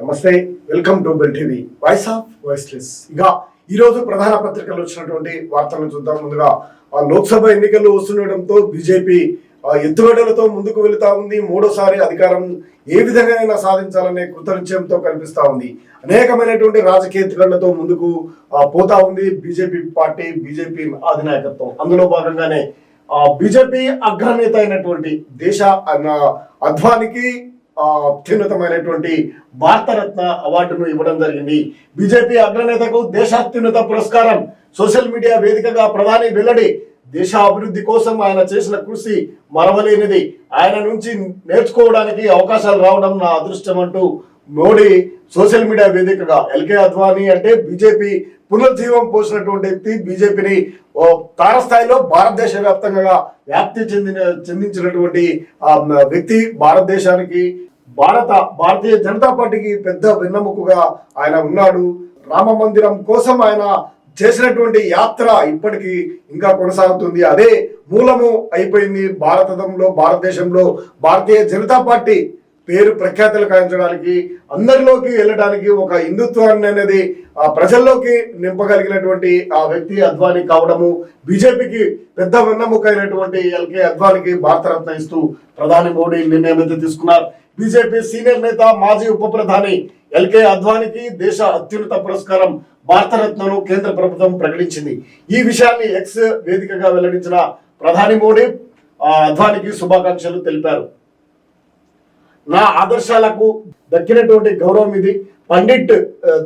నమస్తే welcome to Bell TV. Voice of voiceless ఇక ఈరోజు ప్రధాన పత్రికలు వచ్చినటువంటి వార్తలను చూద్దాం ముందుగా. ఆ లోక్సభ ఎన్నికలు వస్తుండటంతో బీజేపీ ఎత్తుగడలతో ముందుకు వెళుతా ఉంది. మూడోసారి అధికారం ఏ విధంగా సాధించాలనే కృతనిశ్చయంతో కనిపిస్తా ఉంది. అనేకమైనటువంటి రాజకీయ ఎత్తుగడలతో ముందుకు పోతా ఉంది బీజేపీ పార్టీ బీజేపీ అధినాయకత్వం. అందులో భాగంగానే బీజేపీ అగ్రనేత అయినటువంటి దేశ అన్న అద్వానికి అత్యున్నతమైనటువంటి భారతరత్న అవార్డును ఇవ్వడం జరిగింది. బీజేపీ అగ్రనేతకు దేశాత్యున్నత పురస్కారం సోషల్ మీడియా వేదికగా ప్రధాని వెల్లడి దేశ అభివృద్ధి కోసం ఆయన చేసిన కృషి మరవలేనిది. ఆయన నుంచి నేర్చుకోవడానికి అవకాశాలు రావడం నా అదృష్టం అంటూ మోడీ సోషల్ మీడియా వేదికగా ఎల్కే అద్వానీ అంటే బీజేపీ పునర్జీవం పోసినటువంటి వ్యక్తి బీజేపీని ఓ తారస్థాయిలో భారతదేశ వ్యాప్తంగా వ్యాప్తి చెందిన చెందించినటువంటి ఆ, వ్యక్తి భారతదేశానికి భారత భారతీయ జనతా పార్టీకి పెద్ద వెన్నెముకగా ఆయన ఉన్నాడు. రామ మందిరం కోసం ఆయన చేసినటువంటి యాత్ర ఇప్పటికీ ఇంకా కొనసాగుతుంది. అదే మూలము అయిపోయింది భారతంలో భారతదేశంలో. భారతీయ జనతా పార్టీ పేరు ప్రఖ్యాతులు కాయించడానికి అందరిలోకి వెళ్ళడానికి ఒక హిందుత్వాన్ని అనేది ఆ ప్రజల్లోకి నింపగలిగినటువంటి ఆ వ్యక్తి అద్వానీ కావడము బీజేపీకి పెద్ద వెన్నెముక అయినటువంటి ఎల్కే అద్వానికి భారతరత్న ఇస్తూ ప్రధాని మోడీ నిర్ణయం అయితే తీసుకున్నారు. బీజేపీ సీనియర్ నేత మాజీ ఉప ప్రధాని ఎల్కే అద్వానికి దేశ అత్యున్నత పురస్కారం భారతరత్నను కేంద్ర ప్రభుత్వం ప్రకటించింది. ఈ విషయాన్ని ఎక్స్ వేదికగా వెల్లడించిన ప్రధాని మోడీ ఆ, అద్వానికి శుభాకాంక్షలు తెలిపారు. నా ఆదర్శాలకు దక్కినటువంటి గౌరవం ఇది. పండిట్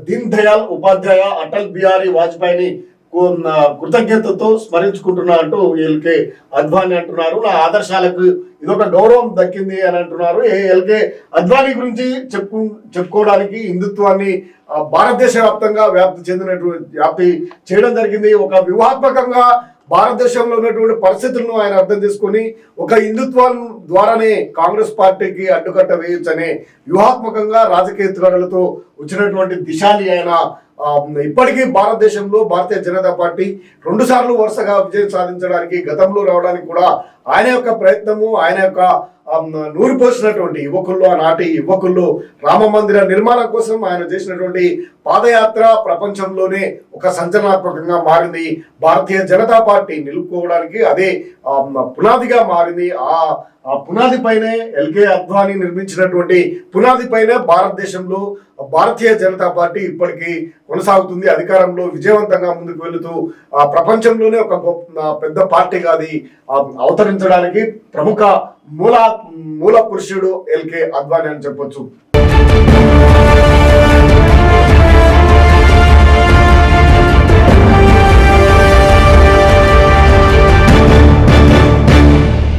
దీన్ దయాల్ ఉపాధ్యాయ అటల్ బిహారీ వాజ్పేయిని కృతజ్ఞతతో స్మరించుకుంటున్నా అంటూ ఎల్కే అద్వానీ అంటున్నారు. నా ఆదర్శాలకు ఇదొక గౌరవం దక్కింది అని అంటున్నారు. ఏ ఎల్కే అద్వానీ గురించి చెప్పు చెప్పుకోవడానికి హిందుత్వాన్ని భారతదేశ వ్యాప్తంగా వ్యాప్తి చెందినటువంటి వ్యాప్తి చేయడం జరిగింది. ఒక వ్యూహాత్మకంగా భారతదేశంలో ఉన్నటువంటి పరిస్థితులను ఆయన అర్థం చేసుకొని ఒక హిందుత్వం ద్వారానే కాంగ్రెస్ పార్టీకి అడ్డుకట్ట వేయొచ్చనే వ్యూహాత్మకంగా రాజకీయ ఎత్తుగడలతో వచ్చినటువంటి దిశాలి ఆయన ఇప్పటికీ భారతదేశంలో భారతీయ జనతా పార్టీ రెండు సార్లు వరుసగా విజయం సాధించడానికి గతంలో రావడానికి కూడా ఆయన యొక్క ప్రయత్నము ఆయన యొక్క నూరిపోసినటువంటి యువకుల్లో ఆనాటి యువకుల్లో రామ మందిర నిర్మాణం కోసం ఆయన చేసినటువంటి పాదయాత్ర ప్రపంచంలోనే ఒక సంచలనాత్మకంగా మారింది. భారతీయ జనతా పార్టీ నిలుపుకోవడానికి అదే పునాదిగా మారింది. ఆ ఆ పునాది పైనే ఎల్కే అద్వానీ నిర్మించినటువంటి పునాది పైనే భారతదేశంలో భారతీయ జనతా పార్టీ ఇప్పటికీ కొనసాగుతుంది. అధికారంలో విజయవంతంగా ముందుకు వెళుతూ ఆ ప్రపంచంలోనే ఒక గొప్ప పెద్ద పార్టీగా అది అవతరించడానికి ప్రముఖ మూల మూల పురుషుడు ఎల్కే అద్వాని అని చెప్పొచ్చు.